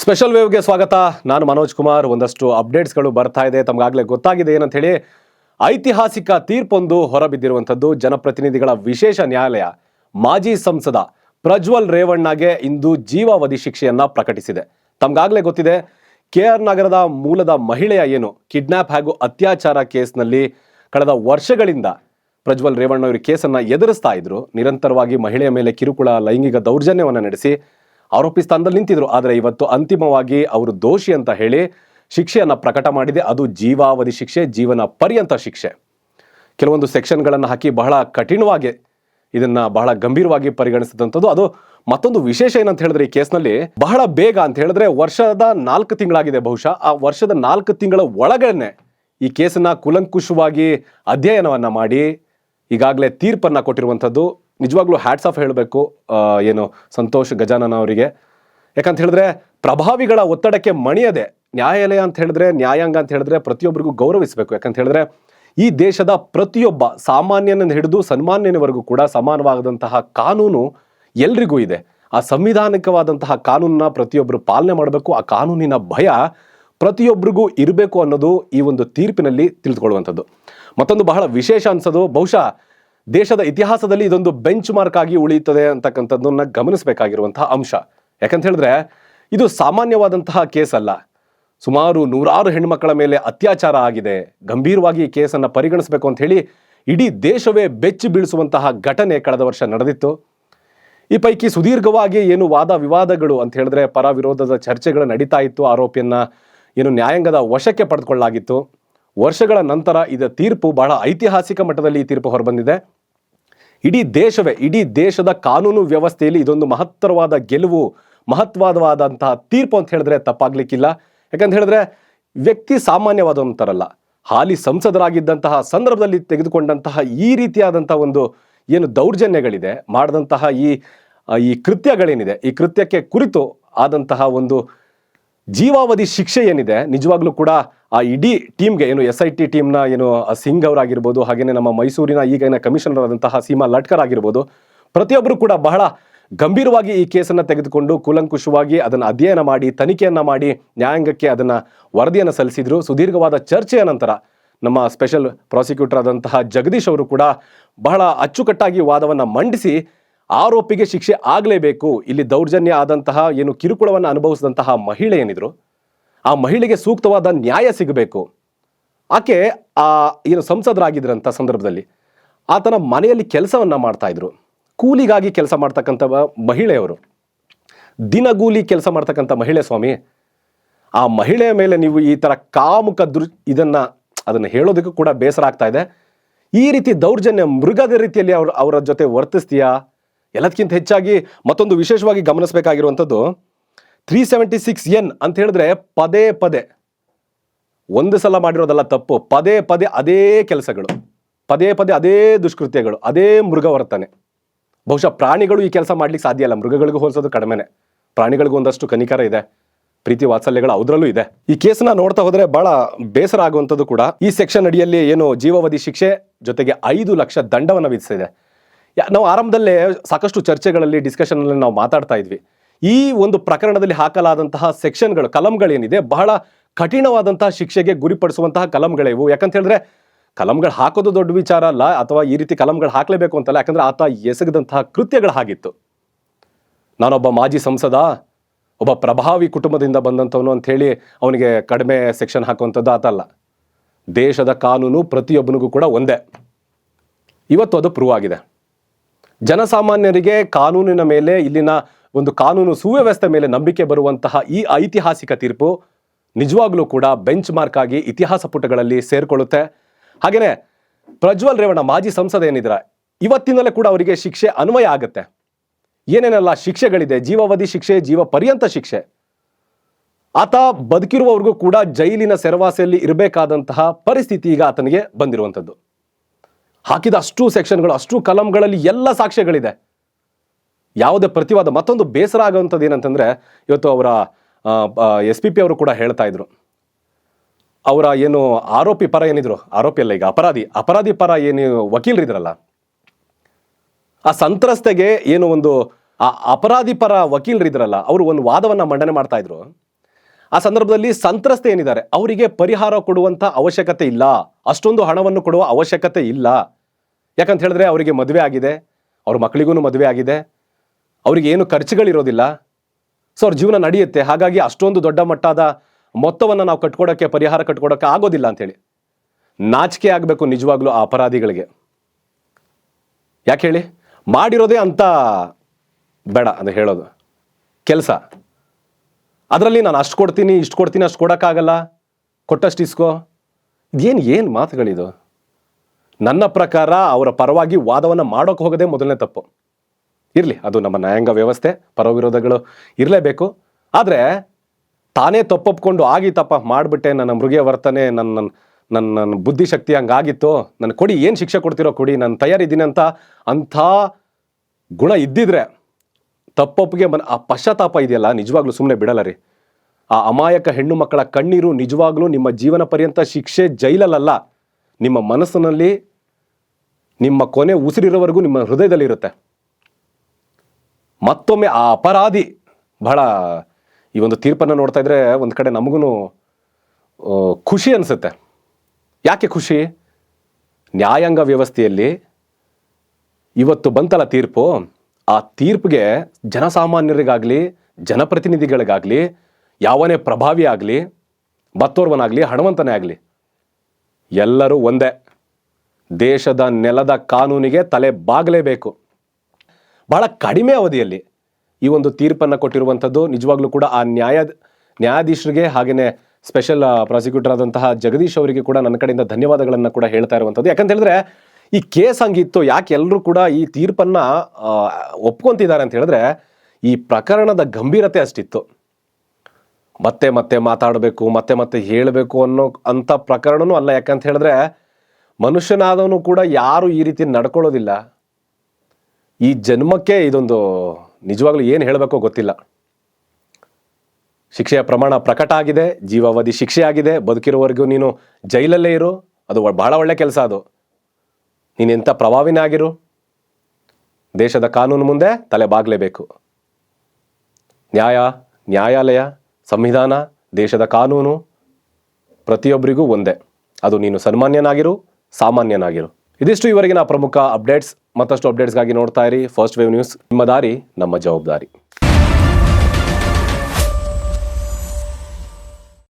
Special ವೇವ್ಗೆ ಸ್ವಾಗತ. ನಾನು ಮನೋಜ್ ಕುಮಾರ್. ಒಂದಷ್ಟು ಅಪ್ಡೇಟ್ಸ್ಗಳು ಬರ್ತಾ ಇದೆ. ತಮಗಾಗಲೇ ಗೊತ್ತಾಗಿದೆ ಏನಂತ ಹೇಳಿ ಐತಿಹಾಸಿಕ ತೀರ್ಪೊಂದು ಹೊರಬಿದ್ದಿರುವಂಥದ್ದು ಜನಪ್ರತಿನಿಧಿಗಳ ವಿಶೇಷ ನ್ಯಾಯಾಲಯ. ಮಾಜಿ ಸಂಸದ ಪ್ರಜ್ವಲ್ ರೇವಣ್ಣಗೆ ಇಂದು ಜೀವಾವಧಿ ಶಿಕ್ಷೆಯನ್ನ ಪ್ರಕಟಿಸಿದೆ. ತಮಗಾಗಲೇ ಗೊತ್ತಿದೆ ಕೆ ಆರ್ ನಗರದ ಮೂಲದ ಮಹಿಳೆಯ ಏನು, ಕಿಡ್ನಾಪ್ ಹಾಗೂ ಅತ್ಯಾಚಾರ ಕೇಸ್ನಲ್ಲಿ ಕಳೆದ ವರ್ಷಗಳಿಂದ ಪ್ರಜ್ವಲ್ ರೇವಣ್ಣ ಅವರು ಕೇಸನ್ನ ಎದುರಿಸ್ತಾ ಇದ್ರು. ನಿರಂತರವಾಗಿ ಮಹಿಳೆಯ ಮೇಲೆ ಕಿರುಕುಳ, ಲೈಂಗಿಕ ದೌರ್ಜನ್ಯವನ್ನು ನಡೆಸಿ ಆರೋಪಿ ಸ್ಥಾನದಲ್ಲಿ ನಿಂತಿದ್ರು. ಆದರೆ ಇವತ್ತು ಅಂತಿಮವಾಗಿ ಅವರು ದೋಷಿ ಅಂತ ಹೇಳಿ ಶಿಕ್ಷೆಯನ್ನು ಪ್ರಕಟ ಮಾಡಿದೆ. ಅದು ಜೀವಾವಧಿ ಶಿಕ್ಷೆ, ಜೀವನ ಪರ್ಯಂತ ಶಿಕ್ಷೆ. ಕೆಲವೊಂದು ಸೆಕ್ಷನ್ಗಳನ್ನು ಹಾಕಿ ಬಹಳ ಕಠಿಣವಾಗಿ ಇದನ್ನ ಬಹಳ ಗಂಭೀರವಾಗಿ ಪರಿಗಣಿಸಿದಂಥದ್ದು. ಅದು ಮತ್ತೊಂದು ವಿಶೇಷ ಏನಂತ ಹೇಳಿದ್ರೆ ಈ ಕೇಸ್ನಲ್ಲಿ ಬಹಳ ಬೇಗ ಅಂತ ಹೇಳಿದ್ರೆ ವರ್ಷದ ನಾಲ್ಕು ತಿಂಗಳಾಗಿದೆ ಬಹುಶಃ. ಆ ವರ್ಷದ ನಾಲ್ಕು ತಿಂಗಳ ಒಳಗಡೆ ಈ ಕೇಸನ್ನ ಕುಲಂಕುಷವಾಗಿ ಅಧ್ಯಯನವನ್ನ ಮಾಡಿ ಈಗಾಗಲೇ ತೀರ್ಪನ್ನ ಕೊಟ್ಟಿರುವಂಥದ್ದು. ನಿಜವಾಗ್ಲೂ ಹ್ಯಾಟ್ಸ್ ಆಫ್ ಹೇಳಬೇಕು ಏನು ಸಂತೋಷ್ ಗಜಾನನ ಅವರಿಗೆ. ಯಾಕಂತ ಹೇಳಿದ್ರೆ ಪ್ರಭಾವಿಗಳ ಒತ್ತಡಕ್ಕೆ ಮಣಿಯದೆ ನ್ಯಾಯಾಲಯ ಅಂತ ಹೇಳಿದ್ರೆ, ನ್ಯಾಯಾಂಗ ಅಂತ ಹೇಳಿದ್ರೆ ಪ್ರತಿಯೊಬ್ಬರಿಗೂ ಗೌರವಿಸಬೇಕು. ಯಾಕಂತ ಹೇಳಿದ್ರೆ ಈ ದೇಶದ ಪ್ರತಿಯೊಬ್ಬ ಸಾಮಾನ್ಯನ ಹಿಡಿದು ಸನ್ಮಾನ್ಯನವರೆಗೂ ಕೂಡ ಸಮಾನವಾದಂತಹ ಕಾನೂನು ಎಲ್ರಿಗೂ ಇದೆ. ಆ ಸಂವಿಧಾನಿಕವಾದಂತಹ ಕಾನೂನನ್ನ ಪ್ರತಿಯೊಬ್ಬರು ಪಾಲನೆ ಮಾಡಬೇಕು. ಆ ಕಾನೂನಿನ ಭಯ ಪ್ರತಿಯೊಬ್ಬರಿಗೂ ಇರಬೇಕು ಅನ್ನೋದು ಈ ಒಂದು ತೀರ್ಪಿನಲ್ಲಿ ತಿಳಿದುಕೊಳ್ಳುವಂಥದ್ದು. ಮತ್ತೊಂದು ಬಹಳ ವಿಶೇಷ ಅನ್ಸೋದು, ಬಹುಶಃ ದೇಶದ ಇತಿಹಾಸದಲ್ಲಿ ಇದೊಂದು ಬೆಂಚ್ ಮಾರ್ಕ್ ಆಗಿ ಉಳಿಯುತ್ತದೆ ಅಂತಕ್ಕಂಥದ್ದನ್ನ ಗಮನಿಸಬೇಕಾಗಿರುವಂತಹ ಅಂಶ. ಯಾಕಂತ ಹೇಳಿದ್ರೆ, ಇದು ಸಾಮಾನ್ಯವಾದಂತಹ ಕೇಸ್ ಅಲ್ಲ. ಸುಮಾರು ನೂರಾರು ಹೆಣ್ಮಕ್ಕಳ ಮೇಲೆ ಅತ್ಯಾಚಾರ ಆಗಿದೆ. ಗಂಭೀರವಾಗಿ ಈ ಕೇಸನ್ನು ಪರಿಗಣಿಸಬೇಕು ಅಂತ ಹೇಳಿ ಇಡೀ ದೇಶವೇ ಬೆಚ್ಚಿ ಬೀಳಿಸುವಂತಹ ಘಟನೆ ಕಳೆದ ವರ್ಷ ನಡೆದಿತ್ತು. ಈ ಪೈಕಿ ಸುದೀರ್ಘವಾಗಿ ಏನು ವಾದ ವಿವಾದಗಳು ಅಂತ ಹೇಳಿದ್ರೆ ಪರ ವಿರೋಧದ ಚರ್ಚೆಗಳು ನಡೀತಾ ಇತ್ತು. ಆರೋಪಿಯನ್ನ ಏನು ನ್ಯಾಯಾಂಗದ ವಶಕ್ಕೆ ಪಡೆದುಕೊಳ್ಳಲಾಗಿತ್ತು. ವರ್ಷಗಳ ನಂತರ ಇದರ ತೀರ್ಪು ಬಹಳ ಐತಿಹಾಸಿಕ ಮಟ್ಟದಲ್ಲಿ ಈ ತೀರ್ಪು ಹೊರಬಂದಿದೆ. ಇಡೀ ದೇಶವೇ, ಇಡೀ ದೇಶದ ಕಾನೂನು ವ್ಯವಸ್ಥೆಯಲ್ಲಿ ಇದೊಂದು ಮಹತ್ತರವಾದ ಗೆಲುವು, ಮಹತ್ವವಾದಂತಹ ತೀರ್ಪು ಅಂತ ಹೇಳಿದ್ರೆ ತಪ್ಪಾಗ್ಲಿಕ್ಕಿಲ್ಲ. ಯಾಕಂತ ಹೇಳಿದ್ರೆ ವ್ಯಕ್ತಿ ಸಾಮಾನ್ಯವಾದಂಥರಲ್ಲ ಹಾಲಿ ಸಂಸದರಾಗಿದ್ದಂತಹ ಸಂದರ್ಭದಲ್ಲಿ ತೆಗೆದುಕೊಂಡಂತಹ ಈ ರೀತಿಯಾದಂತಹ ಒಂದು ಏನು ದೌರ್ಜನ್ಯಗಳಿದೆ, ಮಾಡಿದಂತಹ ಈ ಈ ಕೃತ್ಯಗಳೇನಿದೆ, ಈ ಕೃತ್ಯಕ್ಕೆ ಕುರಿತು ಆದಂತಹ ಒಂದು ಜೀವಾವಧಿ ಶಿಕ್ಷೆ ಏನಿದೆ, ನಿಜವಾಗ್ಲೂ ಕೂಡ ಆ ಇಡೀ ಟೀಮ್ಗೆ ಏನು ಎಸ್ ಐ ಟಿ ಟೀಮ್ನ ಏನು ಸಿಂಗ್ ಅವರಾಗಿರ್ಬೋದು ಹಾಗೆಯೇ ನಮ್ಮ ಮೈಸೂರಿನ ಈಗಿನ ಕಮಿಷನರ್ ಆದಂತಹ ಸೀಮಾ ಲಟ್ಕರ್ ಆಗಿರ್ಬೋದು ಪ್ರತಿಯೊಬ್ಬರು ಕೂಡ ಬಹಳ ಗಂಭೀರವಾಗಿ ಈ ಕೇಸನ್ನು ತೆಗೆದುಕೊಂಡು ಕೂಲಂಕುಷವಾಗಿ ಅದನ್ನು ಅಧ್ಯಯನ ಮಾಡಿ, ತನಿಖೆಯನ್ನು ಮಾಡಿ, ನ್ಯಾಯಾಂಗಕ್ಕೆ ಅದನ್ನು ವರದಿಯನ್ನು ಸಲ್ಲಿಸಿದರು. ಸುದೀರ್ಘವಾದ ಚರ್ಚೆಯ ನಂತರ ನಮ್ಮ ಸ್ಪೆಷಲ್ ಪ್ರಾಸಿಕ್ಯೂಟರ್ ಆದಂತಹ ಜಗದೀಶ್ ಅವರು ಕೂಡ ಬಹಳ ಅಚ್ಚುಕಟ್ಟಾಗಿ ವಾದವನ್ನು ಮಂಡಿಸಿ ಆರೋಪಿಗೆ ಶಿಕ್ಷೆ ಆಗಲೇಬೇಕು. ಇಲ್ಲಿ ದೌರ್ಜನ್ಯ ಆದಂತಹ, ಏನು ಕಿರುಕುಳವನ್ನು ಅನುಭವಿಸಿದಂತಹ ಮಹಿಳೆ ಏನಿದ್ರು ಆ ಮಹಿಳೆಗೆ ಸೂಕ್ತವಾದ ನ್ಯಾಯ ಸಿಗಬೇಕು. ಆಕೆ ಆ ಏನು ಸಂಸದರಾಗಿದ್ದರಂಥ ಸಂದರ್ಭದಲ್ಲಿ ಆತನ ಮನೆಯಲ್ಲಿ ಕೆಲಸವನ್ನು ಮಾಡ್ತಾಯಿದ್ರು ಕೂಲಿಗಾಗಿ ಕೆಲಸ ಮಾಡ್ತಕ್ಕಂಥ ಮಹಿಳೆಯವರು ದಿನಗೂಲಿ ಕೆಲಸ ಮಾಡ್ತಕ್ಕಂಥ ಮಹಿಳೆ ಸ್ವಾಮಿ, ಆ ಮಹಿಳೆಯ ಮೇಲೆ ನೀವು ಈ ಥರ ಕಾಮುಕ ದೃ ಇದನ್ನು ಅದನ್ನು ಹೇಳೋದಕ್ಕೂ ಕೂಡ ಬೇಸರ ಆಗ್ತಾ ಇದೆ. ಈ ರೀತಿ ದೌರ್ಜನ್ಯ ಮೃಗದ ರೀತಿಯಲ್ಲಿ ಅವ್ರ, ಅವರ ಜೊತೆ ವರ್ತಿಸ್ತೀಯಾ? ಎಲ್ಲದಕ್ಕಿಂತ ಹೆಚ್ಚಾಗಿ ಮತ್ತೊಂದು ವಿಶೇಷವಾಗಿ ಗಮನಿಸಬೇಕಾಗಿರುವಂಥದ್ದು ತ್ರೀ ಸೆವೆಂಟಿ ಸಿಕ್ಸ್ ಎನ್ ಅಂತ ಹೇಳಿದ್ರೆ ಪದೇ ಪದೇ, ಒಂದು ಸಲ ಮಾಡಿರೋದಲ್ಲ ತಪ್ಪು. ಪದೇ ಪದೇ ಅದೇ ಕೆಲಸಗಳು, ಪದೇ ಪದೇ ಅದೇ ದುಷ್ಕೃತ್ಯಗಳು, ಅದೇ ಮೃಗ ವರ್ತನೆ. ಬಹುಶಃ ಪ್ರಾಣಿಗಳು ಈ ಕೆಲಸ ಮಾಡ್ಲಿಕ್ಕೆ ಸಾಧ್ಯ ಇಲ್ಲ. ಮೃಗಗಳಿಗೂ ಹೋಲಿಸೋದು ಕಡಿಮೆನೆ. ಪ್ರಾಣಿಗಳಿಗೂ ಒಂದಷ್ಟು ಕನಿಕರ ಇದೆ. ಪ್ರೀತಿ ವಾತ್ಸಲ್ಯಗಳು ಅದರಲ್ಲೂ ಇದೆ. ಈ ಕೇಸನ್ನ ನೋಡ್ತಾ ಹೋದ್ರೆ ಬಹಳ ಬೇಸರ ಆಗುವಂಥದ್ದು ಕೂಡ. ಈ ಸೆಕ್ಷನ್ ಅಡಿಯಲ್ಲಿ ಏನು ಜೀವಾವಧಿ ಶಿಕ್ಷೆ ಜೊತೆಗೆ ಐದು ಲಕ್ಷ ದಂಡವನ್ನು ವಿಧಿಸಿದೆ. ನಾವು ಆರಂಭದಲ್ಲೇ ಸಾಕಷ್ಟು ಚರ್ಚೆಗಳಲ್ಲಿ ಡಿಸ್ಕಷನ್ ಅಲ್ಲಿ ನಾವು ಮಾತಾಡ್ತಾ ಇದ್ವಿ. ಈ ಒಂದು ಪ್ರಕರಣದಲ್ಲಿ ಹಾಕಲಾದಂತಹ ಸೆಕ್ಷನ್ಗಳು ಕಲಂಗಳೇನಿದೆ ಬಹಳ ಕಠಿಣವಾದಂತಹ ಶಿಕ್ಷೆಗೆ ಗುರಿಪಡಿಸುವಂತಹ ಕಲಂಗಳಿವು ಯಾಕಂತ ಹೇಳಿದ್ರೆ, ಕಲಂಗಳು ಹಾಕೋದು ದೊಡ್ಡ ವಿಚಾರ ಅಲ್ಲ, ಅಥವಾ ಈ ರೀತಿ ಕಲಂಗಳು ಹಾಕಲೇಬೇಕು ಅಂತಲ್ಲ, ಯಾಕಂದ್ರೆ ಆತ ಎಸಗದಂತಹ ಕೃತ್ಯಗಳು ಹಾಗಿತ್ತು. ನಾನೊಬ್ಬ ಮಾಜಿ ಸಂಸದ, ಒಬ್ಬ ಪ್ರಭಾವಿ ಕುಟುಂಬದಿಂದ ಬಂದಂಥವನು ಅಂತ ಹೇಳಿ ಅವನಿಗೆ ಕಡಿಮೆ ಸೆಕ್ಷನ್ ಹಾಕುವಂಥದ್ದು ಆತಲ್ಲ. ದೇಶದ ಕಾನೂನು ಪ್ರತಿಯೊಬ್ಬನಿಗೂ ಕೂಡ ಒಂದೇ. ಇವತ್ತು ಅದು ಪ್ರೂವ್ ಆಗಿದೆ. ಜನಸಾಮಾನ್ಯರಿಗೆ ಕಾನೂನಿನ ಮೇಲೆ ಇಲ್ಲಿನ ಒಂದು ಕಾನೂನು ಸುವ್ಯವಸ್ಥೆ ಮೇಲೆ ನಂಬಿಕೆ ಬರುವಂತಹ ಈ ಐತಿಹಾಸಿಕ ತೀರ್ಪು ನಿಜವಾಗ್ಲೂ ಕೂಡ ಬೆಂಚ್ ಮಾರ್ಕ್ ಆಗಿ ಇತಿಹಾಸ ಪುಟಗಳಲ್ಲಿ ಸೇರ್ಕೊಳ್ಳುತ್ತೆ. ಹಾಗೆಯೇ ಪ್ರಜ್ವಲ್ ರೇವಣ್ಣ ಮಾಜಿ ಸಂಸದ ಏನಿದ್ರ, ಇವತ್ತಿನಲ್ಲೇ ಕೂಡ ಅವರಿಗೆ ಶಿಕ್ಷೆ ಅನ್ವಯ ಆಗುತ್ತೆ. ಏನೇನೆಲ್ಲ ಶಿಕ್ಷೆಗಳಿದೆ, ಜೀವಾವಧಿ ಶಿಕ್ಷೆ ಜೀವ ಪರ್ಯಂತ ಶಿಕ್ಷೆ, ಆತ ಬದುಕಿರುವವರೆಗೂ ಕೂಡ ಜೈಲಿನ ಸೆರವಾಸೆಯಲ್ಲಿ ಇರಬೇಕಾದಂತಹ ಪರಿಸ್ಥಿತಿ ಈಗ ಆತನಿಗೆ ಬಂದಿರುವಂಥದ್ದು. ಹಾಕಿದ ಅಷ್ಟು ಸೆಕ್ಷನ್ಗಳು ಅಷ್ಟು ಕಲಂಗಳಲ್ಲಿ ಎಲ್ಲ ಸಾಕ್ಷ್ಯಗಳಿದೆ. ಯಾವುದೇ ಪ್ರತಿವಾದ, ಮತ್ತೊಂದು ಬೇಸರ ಆಗುವಂಥದ್ದು ಏನಂತಂದರೆ, ಇವತ್ತು ಅವರ ಎಸ್ ಪಿ ಪಿ ಅವರು ಕೂಡ ಹೇಳ್ತಾ ಇದ್ರು. ಅವರ ಏನು ಆರೋಪಿ ಪರ ಏನಿದ್ರು, ಆರೋಪಿ ಅಲ್ಲ ಈಗ ಅಪರಾಧಿ ಅಪರಾಧಿ ಪರ ಏನು ವಕೀಲರಿದ್ರಲ್ಲ ಆ ಸಂತ್ರಸ್ತೆಗೆ ಏನು ಒಂದು, ಆ ಅಪರಾಧಿ ಪರ ವಕೀಲರಿದ್ರಲ್ಲ ಅವರು ಒಂದು ವಾದವನ್ನು ಮಂಡನೆ ಮಾಡ್ತಾ ಇದ್ರು. ಆ ಸಂದರ್ಭದಲ್ಲಿ ಸಂತ್ರಸ್ತೆ ಏನಿದ್ದಾರೆ, ಅವರಿಗೆ ಪರಿಹಾರ ಕೊಡುವಂಥ ಅವಶ್ಯಕತೆ ಇಲ್ಲ, ಅಷ್ಟೊಂದು ಹಣವನ್ನು ಕೊಡುವ ಅವಶ್ಯಕತೆ ಇಲ್ಲ. ಯಾಕಂತ ಹೇಳಿದ್ರೆ ಅವರಿಗೆ ಮದುವೆ ಆಗಿದೆ, ಅವ್ರ ಮಕ್ಕಳಿಗೂ ಮದುವೆ ಆಗಿದೆ ಅವರಿಗೆ ಏನು ಖರ್ಚುಗಳಿರೋದಿಲ್ಲ. ಸೊ ಅವ್ರ ಜೀವನ ನಡೆಯುತ್ತೆ. ಹಾಗಾಗಿ ಅಷ್ಟೊಂದು ದೊಡ್ಡ ಮಟ್ಟದ ಮೊತ್ತವನ್ನು ನಾವು ಕಟ್ಕೊಡೋಕ್ಕೆ ಪರಿಹಾರ ಕಟ್ಕೊಡೋಕ್ಕೆ ಆಗೋದಿಲ್ಲ ಅಂತೇಳಿ ನಾಚಿಕೆ ಆಗಬೇಕು ನಿಜವಾಗ್ಲೂ ಆ ಅಪರಾಧಿಗಳಿಗೆ. ಯಾಕೆ ಹೇಳಿ? ಮಾಡಿರೋದೇ ಅಂತ ಬೇಡ ಅದು ಹೇಳೋದು. ಕೆಲಸ. ಅದರಲ್ಲಿ ನಾನು ಅಷ್ಟು ಕೊಡ್ತೀನಿ, ಇಷ್ಟು ಕೊಡ್ತೀನಿ, ಅಷ್ಟು ಕೊಡೋಕ್ಕಾಗಲ್ಲ. ಕೊಟ್ಟಷ್ಟು ಇಸ್ಕೋ. ಇದೇನು, ಏನು ಮಾತುಗಳಿದು? ನನ್ನ ಪ್ರಕಾರ ಅವರ ಪರವಾಗಿ ವಾದವನ್ನು ಮಾಡೋಕೆ ಹೋಗೋದೇ ಮೊದಲನೇ ತಪ್ಪು. ಇರಲಿ, ಅದು ನಮ್ಮ ನ್ಯಾಯಾಂಗ ವ್ಯವಸ್ಥೆ, ಪರವಿರೋಧಗಳು ಇರಲೇಬೇಕು. ಆದರೆ ತಾನೇ ತಪ್ಪೊಪ್ಕೊಂಡು ಆಗಿತ್ತಪ್ಪ ಮಾಡಿಬಿಟ್ಟೆ, ನನ್ನ ಮೃಗಿಯ ವರ್ತನೆ ನನ್ನ ನನ್ನ ನನ್ನ ನನ್ನ ಬುದ್ಧಿಶಕ್ತಿ ಹಂಗಾಗಿತ್ತು ನನ್ನ ಕೊಡಿ, ಏನು ಶಿಕ್ಷೆ ಕೊಡ್ತಿರೋ ಕೊಡಿ, ನಾನು ತಯಾರಿದ್ದೀನಿ ಅಂತ, ಅಂಥ ಗುಣ ಇದ್ದಿದ್ರೆ ತಪ್ಪೊಪ್ಪಿಗೆ ಬನ್ ಆ ಪಶ್ಚಾತ್ತಾಪ ಇದೆಯಲ್ಲ, ನಿಜವಾಗ್ಲೂ ಸುಮ್ಮನೆ ಬಿಡಲ್ಲ ರೀ. ಆ ಅಮಾಯಕ ಹೆಣ್ಣು ಮಕ್ಕಳ ಕಣ್ಣೀರು ನಿಜವಾಗ್ಲೂ ನಿಮ್ಮ ಜೀವನ ಪರ್ಯಂತ ಶಿಕ್ಷೆ ಜೈಲಲ್ಲ ನಿಮ್ಮ ಮನಸ್ಸಿನಲ್ಲಿ ನಿಮ್ಮ ಕೊನೆ ಉಸಿರಿರೋವರೆಗೂ ನಿಮ್ಮ ಹೃದಯದಲ್ಲಿರುತ್ತೆ. ಮತ್ತೊಮ್ಮೆ ಆ ಅಪರಾಧಿ ಬಹಳ ಈ ಒಂದು ತೀರ್ಪನ್ನು ನೋಡ್ತಾ ಇದ್ರೆ ಒಂದು ಕಡೆ ನಮಗೂ ಖುಷಿ ಅನಿಸುತ್ತೆ. ಯಾಕೆ ಖುಷಿ? ನ್ಯಾಯಾಂಗ ವ್ಯವಸ್ಥೆಯಲ್ಲಿ ಇವತ್ತು ಬಂತಲ್ಲ ತೀರ್ಪು, ಆ ತೀರ್ಪಿಗೆ ಜನಸಾಮಾನ್ಯರಿಗಾಗಲಿ, ಜನಪ್ರತಿನಿಧಿಗಳಿಗಾಗಲಿ, ಯಾವನೇ ಪ್ರಭಾವಿ ಆಗಲಿ, ಮತ್ತೋರ್ವನಾಗಲಿ, ಹಣವಂತನೇ ಆಗಲಿ, ಎಲ್ಲರೂ ಒಂದೇ. ದೇಶದ ನೆಲದ ಕಾನೂನಿಗೆ ತಲೆ ಬಾಗಲೇಬೇಕು. ಬಹಳ ಕಡಿಮೆ ಅವಧಿಯಲ್ಲಿ ಈ ಒಂದು ತೀರ್ಪನ್ನು ಕೊಟ್ಟಿರುವಂಥದ್ದು. ನಿಜವಾಗ್ಲೂ ಕೂಡ ಆ ನ್ಯಾಯ, ನ್ಯಾಯಾಧೀಶರಿಗೆ ಹಾಗೆಯೇ ಸ್ಪೆಷಲ್ ಪ್ರಾಸಿಕ್ಯೂಟರ್ ಆದಂತಹ ಜಗದೀಶ್ ಅವರಿಗೆ ಕೂಡ ನನ್ನ ಕಡೆಯಿಂದ ಧನ್ಯವಾದಗಳನ್ನು ಕೂಡ ಹೇಳ್ತಾ ಇರುವಂಥದ್ದು. ಯಾಕಂತ ಹೇಳಿದ್ರೆ ಈ ಕೇಸ್ ಹಂಗಿತ್ತು, ಯಾಕೆ ಎಲ್ಲರೂ ಕೂಡ ಈ ತೀರ್ಪನ್ನು ಒಪ್ಕೊತಿದ್ದಾರೆ ಅಂತ ಹೇಳಿದ್ರೆ ಈ ಪ್ರಕರಣದ ಗಂಭೀರತೆ ಅಷ್ಟಿತ್ತು. ಮತ್ತೆ ಮತ್ತೆ ಮಾತಾಡಬೇಕು, ಮತ್ತೆ ಮತ್ತೆ ಹೇಳಬೇಕು ಅನ್ನೋ ಅಂಥ ಪ್ರಕರಣನೂ ಅಲ್ಲ. ಯಾಕಂತ ಹೇಳಿದ್ರೆ ಮನುಷ್ಯನಾದವನು ಕೂಡ ಯಾರು ಈ ರೀತಿ ನಡ್ಕೊಳ್ಳೋದಿಲ್ಲ. ಈ ಜನ್ಮಕ್ಕೆ ಇದೊಂದು ನಿಜವಾಗ್ಲೂ ಏನು ಹೇಳಬೇಕೋ ಗೊತ್ತಿಲ್ಲ. ಶಿಕ್ಷೆಯ ಪ್ರಮಾಣ ಪ್ರಕಟ ಆಗಿದೆ, ಜೀವಾವಧಿ ಶಿಕ್ಷೆ ಆಗಿದೆ ಬದುಕಿರೋವರೆಗೂ ನೀನು ಜೈಲಲ್ಲೇ ಇರು, ಅದು ಭಾಳ ಒಳ್ಳೆ ಕೆಲಸ ಅದು. ನೀನು ಎಂಥ ಪ್ರಭಾವಿನೇ ಆಗಿರು? ದೇಶದ ಕಾನೂನು ಮುಂದೆ ತಲೆ ಬಾಗಲೇಬೇಕು. ನ್ಯಾಯ, ನ್ಯಾಯಾಲಯ, ಸಂವಿಧಾನ, ದೇಶದ ಕಾನೂನು ಪ್ರತಿಯೊಬ್ಬರಿಗೂ ಒಂದೇ. ಅದು ನೀನು ಸನ್ಮಾನ್ಯನಾಗಿರು, ಸಾಮಾನ್ಯನಾಗಿರು. ಇದಿಷ್ಟು ಇವರಿಗಿನ ಪ್ರಮುಖ ಅಪ್ಡೇಟ್ಸ್. ಮತ್ತಷ್ಟು ಅಪ್ಡೇಟ್ಸ್ಗಾಗಿ ನೋಡ್ತಾ ಇರಿ. ಫಸ್ಟ್ ವೇವ್ ನ್ಯೂಸ್ ನಿಮ್ಮ ದಾರಿ, ನಮ್ಮ ಜವಾಬ್ದಾರಿ.